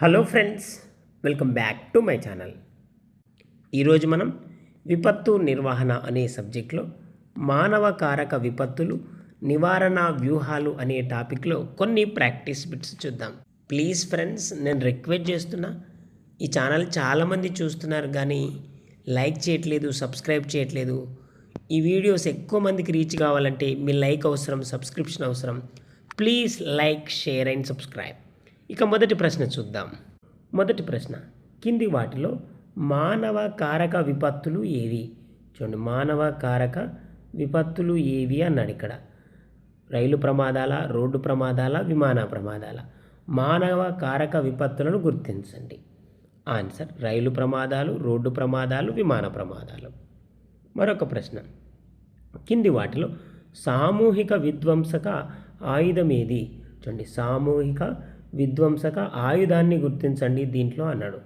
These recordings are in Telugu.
Hello friends welcome back to my channel. ఈరోజు మనం విపత్తు నిర్వహణ అనే సబ్జెక్ట్లో మానవ కారక విపత్తులు నివారణ వ్యూహాలు అనే టాపిక్లో కొన్ని ప్రాక్టీస్ బిట్స్ చూద్దాం. ప్లీజ్ ఫ్రెండ్స్ నేను రిక్వెస్ట్ చేస్తున్నా ఈ ఛానల్ చాలామంది చూస్తున్నారు కానీ లైక్ చేయట్లేదు సబ్స్క్రైబ్ చేయట్లేదు. ఈ వీడియోస్ ఎక్కువ మందికి రీచ్ కావాలంటే మీ లైక్ అవసరం సబ్స్క్రిప్షన్ అవసరం. Please like share and subscribe. ఇక మొదటి ప్రశ్న చూద్దాం. మొదటి ప్రశ్న. కింది వాటిలో మానవ కారక విపత్తులు ఏవి? చూడండి మానవ కారక విపత్తులు ఏవి అన్నాడు ఇక్కడ. రైలు ప్రమాదాల రోడ్డు ప్రమాదాల విమాన ప్రమాదాల. మానవ కారక విపత్తులను గుర్తించండి. ఆన్సర్ రైలు ప్రమాదాలు రోడ్డు ప్రమాదాలు విమాన ప్రమాదాలు. మరొక ప్రశ్న. కింది వాటిలో సామూహిక విధ్వంసక ఆయుధం ఏది? చూడండి సామూహిక విధ్వంసక ఆయుధాన్ని గుర్తించండి దీంట్లో అన్నాడు.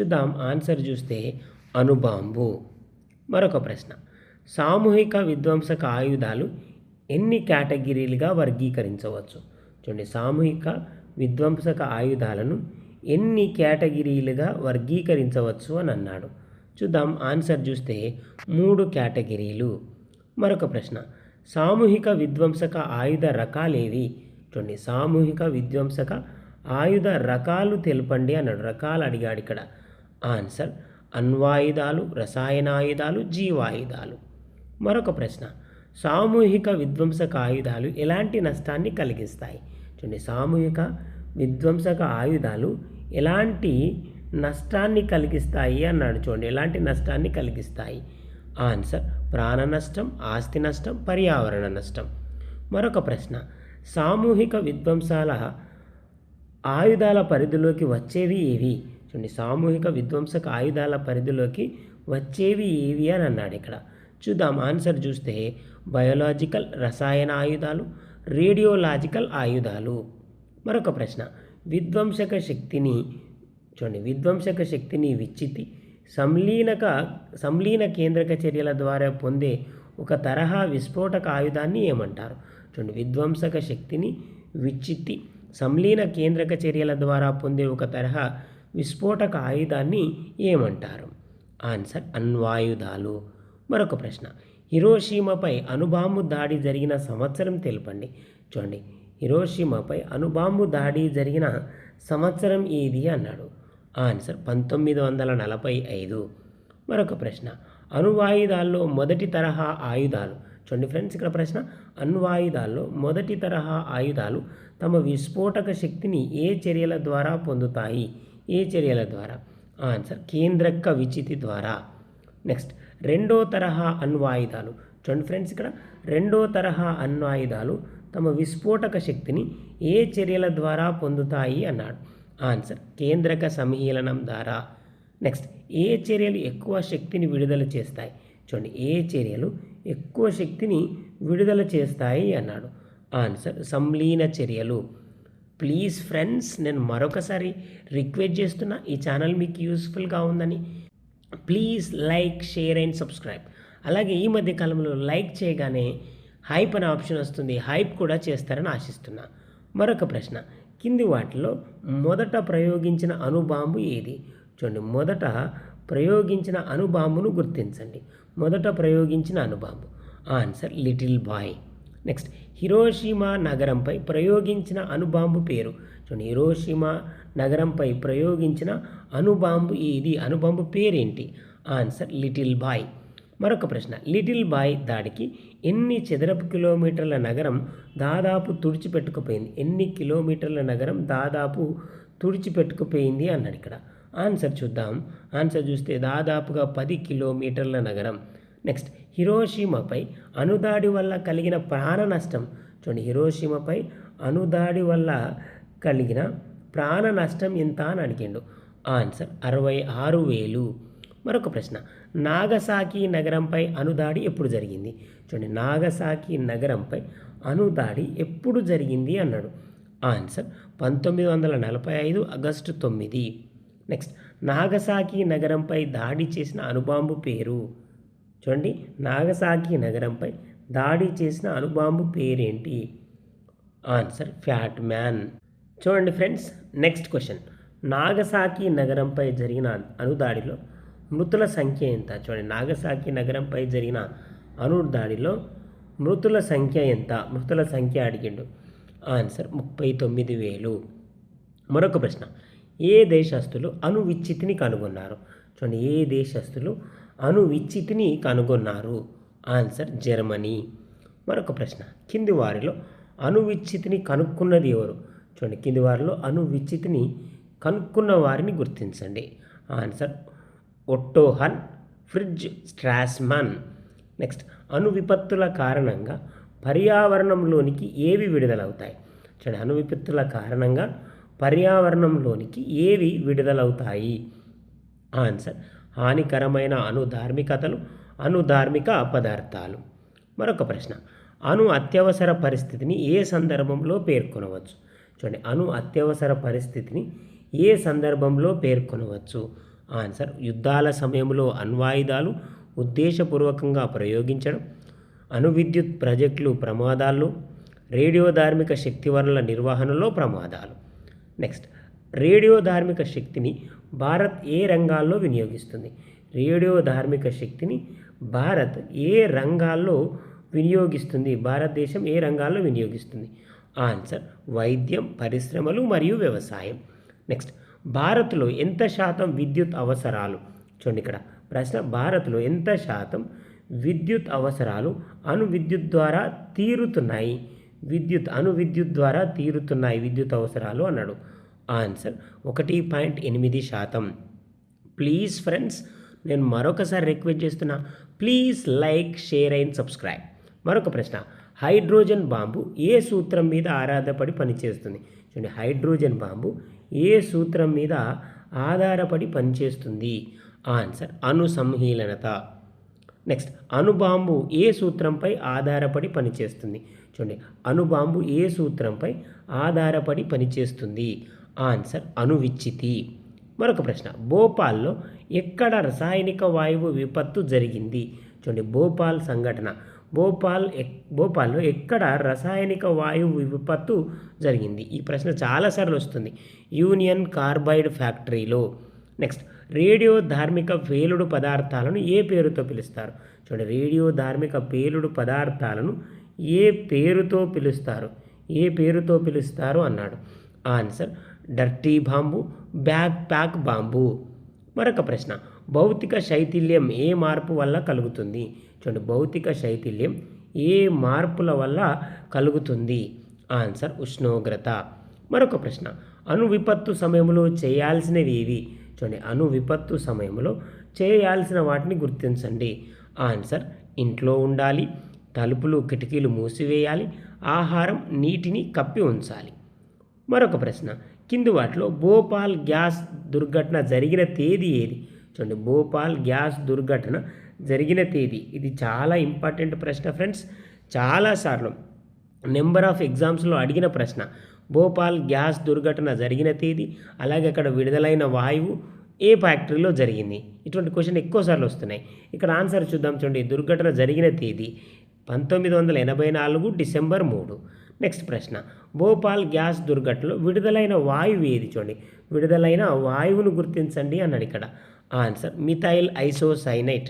చూద్దాం ఆన్సర్ చూస్తే అణుబాంబు మరొక ప్రశ్న. సామూహిక విధ్వంసక ఆయుధాలు ఎన్ని కేటగిరీలుగా వర్గీకరించవచ్చు? చూడండి సామూహిక విధ్వంసక ఆయుధాలను ఎన్ని కేటగిరీలుగా వర్గీకరించవచ్చు అని అన్నాడు. చూద్దాం ఆన్సర్ చూస్తే మూడు కేటగిరీలు. మరొక ప్రశ్న. సామూహిక విధ్వంసక ఆయుధ రకాలేవి? చూడండి సామూహిక విధ్వంసక ఆయుధ రకాలు తెలుపండి అన్నాడు. రకాలు అడిగాడు ఇక్కడ. ఆన్సర్ అణ్వాయుధాలు రసాయనాయుధాలు జీవాయుధాలు. మరొక ప్రశ్న సామూహిక విధ్వంసక ఆయుధాలు ఎలాంటి నష్టాన్ని కలిగిస్తాయి? చూడండి సామూహిక విధ్వంసక ఆయుధాలు ఎలాంటి నష్టాన్ని కలిగిస్తాయి అన్నాడు చూడండి. ఎలాంటి నష్టాన్ని కలిగిస్తాయి? ఆన్సర్ ప్రాణ నష్టం ఆస్తి నష్టం పర్యావరణ నష్టం. మరొక ప్రశ్న సామూహిక విధ్వంసాల ఆయుధాల పరిధిలోకి వచ్చేవి ఏవి? చూడండి సామూహిక విధ్వంసక ఆయుధాల పరిధిలోకి వచ్చేవి ఏవి అని అన్నాడు ఇక్కడ. చూద్దాం ఆన్సర్ చూస్తే బయోలాజికల్ రసాయన ఆయుధాలు రేడియోలాజికల్ ఆయుధాలు. మరొక ప్రశ్న విధ్వంసక శక్తిని చూడండి విధ్వంసక శక్తిని విచ్చితి సంలీనక సంలీన కేంద్రక చర్యల ద్వారా పొందే ఒక తరహా విస్ఫోటక ఆయుధాన్ని ఏమంటారు? చూడండి విధ్వంసక శక్తిని విచ్చితి సంలీన కేంద్రక చర్యల ద్వారా పొందే ఒక తరహా విస్ఫోటక ఆయుధాన్ని ఏమంటారు? ఆన్సర్ అణ్వాయుధాలు. మరొక ప్రశ్న. హిరోషీమపై అణుబాంబు దాడి జరిగిన సంవత్సరం తెలపండి. చూడండి. హిరోషీమాపై అణుబాంబు దాడి జరిగిన సంవత్సరం ఏది అన్నాడు? ఆన్సర్ పంతొమ్మిది వందల నలభై ఐదు. మరొక ప్రశ్న. అణువాయుధాల్లో మొదటి తరహా ఆయుధాలు చూడండి ఫ్రెండ్స్ ఇక్కడ ప్రశ్న అణ్వాయుధాల్లో మొదటి తరహా ఆయుధాలు తమ విస్ఫోటక శక్తిని ఏ చర్యల ద్వారా పొందుతాయి? ఏ చర్యల ద్వారా? ఆన్సర్ కేంద్రక విచితి ద్వారా. నెక్స్ట్ రెండో తరహా అణ్వాయుధాలు. చూడండి ఫ్రెండ్స్ ఇక్కడ రెండో తరహా అణ్వాయుధాలు తమ విస్ఫోటక శక్తిని ఏ చర్యల ద్వారా పొందుతాయి అన్నాడు. ఆన్సర్ కేంద్రక సంహీలనం ద్వారా. నెక్స్ట్ ఏ చర్యలు ఎక్కువ శక్తిని విడుదల చేస్తాయి? చూడండి ఏ చర్యలు ఎక్కువ శక్తిని విడుదల చేస్తాయి అన్నాడు. ఆన్సర్ సంలీన చర్యలు. ప్లీజ్ ఫ్రెండ్స్ నేను మరొకసారి రిక్వెస్ట్ చేస్తున్నా ఈ ఛానల్ మీకు యూస్ఫుల్గా ఉందని. Please like share and subscribe. అలాగే ఈ మధ్య కాలంలో లైక్ చేయగానే హైప్ అనే ఆప్షన్ వస్తుంది. హైప్ కూడా చేస్తారని ఆశిస్తున్నా. మరొక ప్రశ్న కింది వాటిలో మొదట ప్రయోగించిన అణుబాంబు ఏది? చూడండి మొదట ప్రయోగించిన అణుబాంబును గుర్తించండి. మొదట ప్రయోగించిన అణుబాంబు answer little boy. Next Hiroshima నగరంపై ప్రయోగించిన అణుబాంబు పేరు. చూడండి హిరోషిమా నగరంపై ప్రయోగించిన అణుబాంబు ఇది అణుబాంబు పేరేంటి? Answer little boy. మరొక ప్రశ్న లిటిల్ బాయ్ దాడికి ఎన్ని చదరపు కిలోమీటర్ల నగరం దాదాపు తుడిచిపెట్టుకుపోయింది? ఎన్ని కిలోమీటర్ల నగరం దాదాపు తుడిచిపెట్టుకుపోయింది? అన్నాడు ఇక్కడ. ఆన్సర్ చూద్దాం. ఆన్సర్ చూస్తే దాదాపుగా పది కిలోమీటర్ల నగరం. నెక్స్ట్ హిరోషిమాపై అనుదాడి వల్ల కలిగిన ప్రాణ నష్టం. చూడండి హిరోషిమాపై అనుదాడి వల్ల కలిగిన ప్రాణ నష్టం ఎంత అని అడిగిండు. ఆన్సర్ అరవై ఆరు వేలు. మరొక ప్రశ్న. నాగసాకి నగరంపై అనుదాడి ఎప్పుడు జరిగింది? చూడండి నాగసాకి నగరంపై అనుదాడి ఎప్పుడు జరిగింది అన్నాడు. ఆన్సర్ పంతొమ్మిది వందల నలభై ఐదు ఆగస్టు తొమ్మిది. నెక్స్ట్ నాగసాకి నగరంపై దాడి చేసిన అణుబాంబు పేరు. చూడండి నాగసాకి నగరంపై దాడి చేసిన అణుబాంబు పేరేంటి? ఆన్సర్ ఫ్యాట్ మ్యాన్ చూడండి ఫ్రెండ్స్ నెక్స్ట్ క్వశ్చన్ నాగసాకి నగరంపై జరిగిన అనుదాడిలో మృతుల సంఖ్య ఎంత? చూడండి నాగసాకి నగరంపై జరిగిన అనుదాడిలో మృతుల సంఖ్య ఎంత? మృతుల సంఖ్య అడిగిండు. ఆన్సర్ ముప్పై తొమ్మిది వేలు. మరొక ప్రశ్న. ఏ దేశస్థులు అణు విచ్చితిని కనుగొన్నారు? చూడండి ఏ దేశస్థులు అణు విచ్చితిని కనుగొన్నారు? Answer Germany. మరొక ప్రశ్న. కింది వారిలో అణు విచ్చితిని కనుక్కున్నది ఎవరు? చూడండి కింది వారిలో అణు విచ్చితిని కనుక్కున్న వారిని గుర్తించండి. Answer Otto Hahn Fritz Strassmann. Next అణు విపత్తుల కారణంగా పర్యావరణంలోనికి ఏవి విడుదలవుతాయి? చూడండి అణు విపత్తుల కారణంగా పర్యావరణంలోనికి ఏవి విడుదలవుతాయి? ఆన్సర్ హానికరమైన అనుధార్మికతలు అణుధార్మిక పదార్థాలు మరొక ప్రశ్న అణు అత్యవసర పరిస్థితిని ఏ సందర్భంలో పేర్కొనవచ్చు? చూడండి అణు అత్యవసర పరిస్థితిని ఏ సందర్భంలో పేర్కొనవచ్చు? ఆన్సర్ యుద్ధాల సమయంలో అణ్వాయుధాలు ఉద్దేశపూర్వకంగా ప్రయోగించడం అణు విద్యుత్ ప్రాజెక్టులు ప్రమాదాల్లో రేడియో ధార్మిక శక్తి వనరుల నిర్వహణలో ప్రమాదాలు. నెక్స్ట్. రేడియో ధార్మిక శక్తిని భారత్ ఏ రంగాల్లో వినియోగిస్తుంది? రేడియో ధార్మిక శక్తిని భారత్ ఏ రంగాల్లో వినియోగిస్తుంది? భారతదేశం ఏ రంగాల్లో వినియోగిస్తుంది? ఆన్సర్ వైద్యం పరిశ్రమలు మరియు వ్యవసాయం. నెక్స్ట్. భారత్లో ఎంత శాతం విద్యుత్ అవసరాలు? చూడండి ఇక్కడ. ప్రశ్న భారత్లో ఎంత శాతం విద్యుత్ అవసరాలు అణు విద్యుత్ ద్వారా తీరుతున్నాయి? విద్యుత్ అణు విద్యుత్ ద్వారా తీరుతున్నాయి విద్యుత్ అవసరాలు అన్నాడు. ఆన్సర్ ఒకటి పాయింట్ ఎనిమిది శాతం. ప్లీజ్ ఫ్రెండ్స్ నేను మరొకసారి రిక్వెస్ట్ చేస్తున్నా. Please like share and subscribe మరొక ప్రశ్న. హైడ్రోజన్ బాంబు ఏ సూత్రం మీద ఆధారపడి పనిచేస్తుంది? చూడండి హైడ్రోజన్ బాంబు ఏ సూత్రం మీద ఆధారపడి పనిచేస్తుంది? ఆన్సర్ అణు సంహీలనత నెక్స్ట్ అణుబాంబు ఏ సూత్రంపై ఆధారపడి పనిచేస్తుంది? చూడండి. అణుబాంబు ఏ సూత్రంపై ఆధారపడి పనిచేస్తుంది? ఆన్సర్ అణువిచ్చితి మరొక ప్రశ్న. భోపాల్లో ఎక్కడ రసాయనిక వాయువు విపత్తు జరిగింది? చూడండి. భోపాల్ సంఘటన. భోపాల్ ఎక్ భోపాల్లో ఎక్కడ రసాయనిక వాయువు విపత్తు జరిగింది? ఈ ప్రశ్న చాలాసార్లు వస్తుంది. యూనియన్ కార్బైడ్ ఫ్యాక్టరీలో. నెక్స్ట్. రేడియో ధార్మిక పేలుడు పదార్థాలను ఏ పేరుతో పిలుస్తారు? చూడండి. రేడియో ధార్మిక పేలుడు పదార్థాలను ఏ పేరుతో పిలుస్తారు? ఏ పేరుతో పిలుస్తారు? అన్నాడు. Answer dirty bomb backpack bomb. మరొక ప్రశ్న భౌతిక శైథిల్యం ఏ మార్పు వల్ల కలుగుతుంది? చూడండి భౌతిక శైథిల్యం ఏ మార్పుల వల్ల కలుగుతుంది? ఆన్సర్ ఉష్ణోగ్రత. మరొక ప్రశ్న అణు విపత్తు సమయంలో చేయాల్సినవి ఏవి? చూడండి అణు విపత్తు సమయంలో చేయాల్సిన వాటిని గుర్తించండి. ఆన్సర్ ఇంట్లో ఉండాలి. తలుపులు కిటికీలు మూసివేయాలి. ఆహారం నీటిని కప్పి ఉంచాలి. మరొక ప్రశ్న. కింది వాటిలో భోపాల్ గ్యాస్ దుర్ఘటన జరిగిన తేదీ ఏది? చూడండి. భోపాల్ గ్యాస్ దుర్ఘటన జరిగిన తేదీ. ఇది చాలా ఇంపార్టెంట్ ప్రశ్న ఫ్రెండ్స్. చాలాసార్లు నెంబర్ ఆఫ్ ఎగ్జామ్స్లో అడిగిన ప్రశ్న. భోపాల్ గ్యాస్ దుర్ఘటన జరిగిన తేదీ అలాగే అక్కడ విడుదలైన వాయువు ఏ ఫ్యాక్టరీలో జరిగింది? ఇటువంటి క్వశ్చన్ ఎక్కువసార్లు వస్తున్నాయి. ఇక్కడ ఆన్సర్ చూద్దాం. చూడండి. దుర్ఘటన జరిగిన తేదీ. పంతొమ్మిది వందల ఎనభై నాలుగు డిసెంబర్ మూడు. నెక్స్ట్ ప్రశ్న. భోపాల్ గ్యాస్ దుర్ఘటనలో విడుదలైన వాయువు ఏది చూడండి. విడుదలైన వాయువును గుర్తించండి అన్నాడు ఇక్కడ. Answer methyl isocyanate.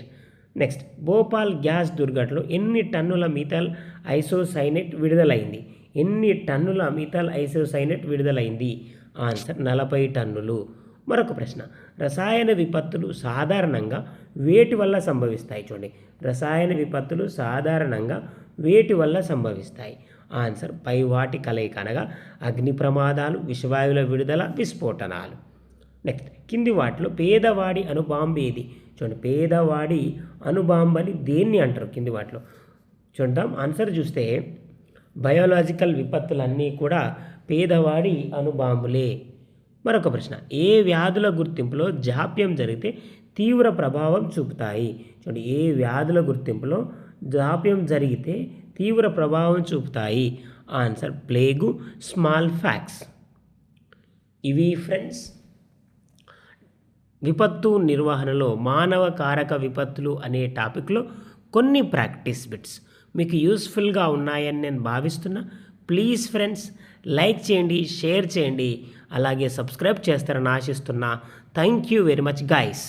Next Bhopal gas దుర్ఘటనలో ఎన్ని టన్నుల మిథైల్ ఐసోసైనైట్ విడుదలైంది? ఎన్ని టన్నుల మిథైల్ ఐసోసైనైట్ విడుదలైంది? ఆన్సర్ నలభై టన్నులు. మరొక ప్రశ్న. రసాయన విపత్తులు సాధారణంగా వేటి వల్ల సంభవిస్తాయి చూడండి. రసాయన విపత్తులు సాధారణంగా వేటి వల్ల సంభవిస్తాయి. ఆన్సర్ పై వాటి కలయిక అనగా అగ్ని ప్రమాదాలు విషవాయువుల విడుదల విస్ఫోటనాలు. నెక్స్ట్ కింది వాటిలో పేదవాడి అనుబాంబేది ఏది? చూడండి పేదవాడి అణుబాంబని దేన్ని అంటారు కింది వాటిలో? చూద్దాం ఆన్సర్ చూస్తే బయోలాజికల్ విపత్తులన్నీ కూడా పేదవాడి అనుబాంబులే. మరొక ప్రశ్న. ఏ వ్యాధుల గుర్తింపులో జాప్యం జరిగితే తీవ్ర ప్రభావం చూపుతాయి? చూడండి ఏ వ్యాధుల గుర్తింపులో జాప్యం జరిగితే తీవ్ర ప్రభావం చూపుతాయి? Answer plague smallpox. ఇవి ఫ్రెండ్స్ విపత్తు నిర్వహణలో మానవ కారక విపత్తులు అనే టాపిక్లో కొన్ని ప్రాక్టీస్ బిట్స్. మీకు యూస్ఫుల్గా ఉన్నాయని నేను భావిస్తున్నా. ప్లీజ్ ఫ్రెండ్స్ లైక్ చేయండి షేర్ చేయండి. అలాగే సబ్స్క్రైబ్ చేస్తారని ఆశిస్తున్నా. Thank you very much guys